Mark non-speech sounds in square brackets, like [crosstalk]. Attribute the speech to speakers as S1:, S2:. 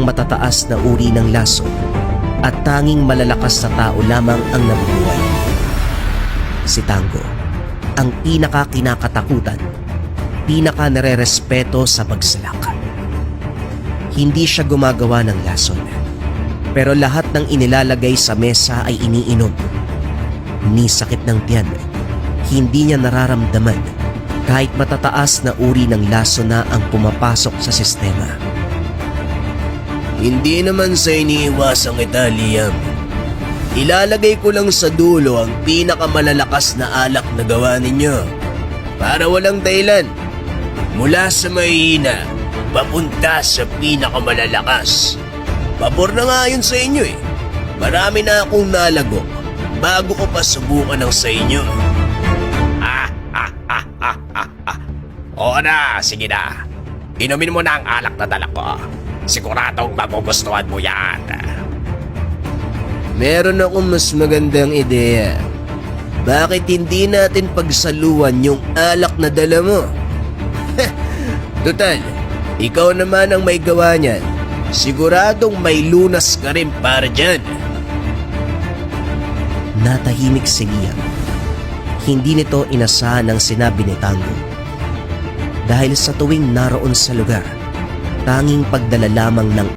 S1: ng matataas na uri ng laso at tanging malalakas na tao lamang ang nabubuhay. Si Tango, ang pinaka kinakatakutan, pinaka nare-respeto sa bagsalak. Hindi siya gumagawa ng lason, pero lahat ng inilalagay sa mesa ay iniinom. Ni sakit ng tiyan, hindi niya nararamdaman kahit matataas na uri ng laso na ang pumapasok sa sistema.
S2: Hindi naman sa iniiwasang kita, Liam. Ilalagay ko lang sa dulo ang pinakamalalakas na alak na gawa ninyo. Para walang dahilan. Mula sa mahihina, papunta sa pinakamalalakas. Pabor na nga yun sa inyo eh. Marami na akong nalago bago ko pa subukan ng sa inyo. Ah, ah, ah, ah, ah. Oo na, sige na. Inumin mo na ang alak na dala ko. Siguradong magugustuhan mo yan. Meron akong mas magandang ideya. Bakit hindi natin pagsaluan yung alak na dala mo? [laughs] Total, ikaw naman ang may gawa niyan. Siguradong may lunas ka rin para dyan.
S1: Natahimik si Liam. Hindi nito inasahan ang sinabi ni Tango. Dahil sa tuwing naroon sa lugar, tanging pagdala lamang ng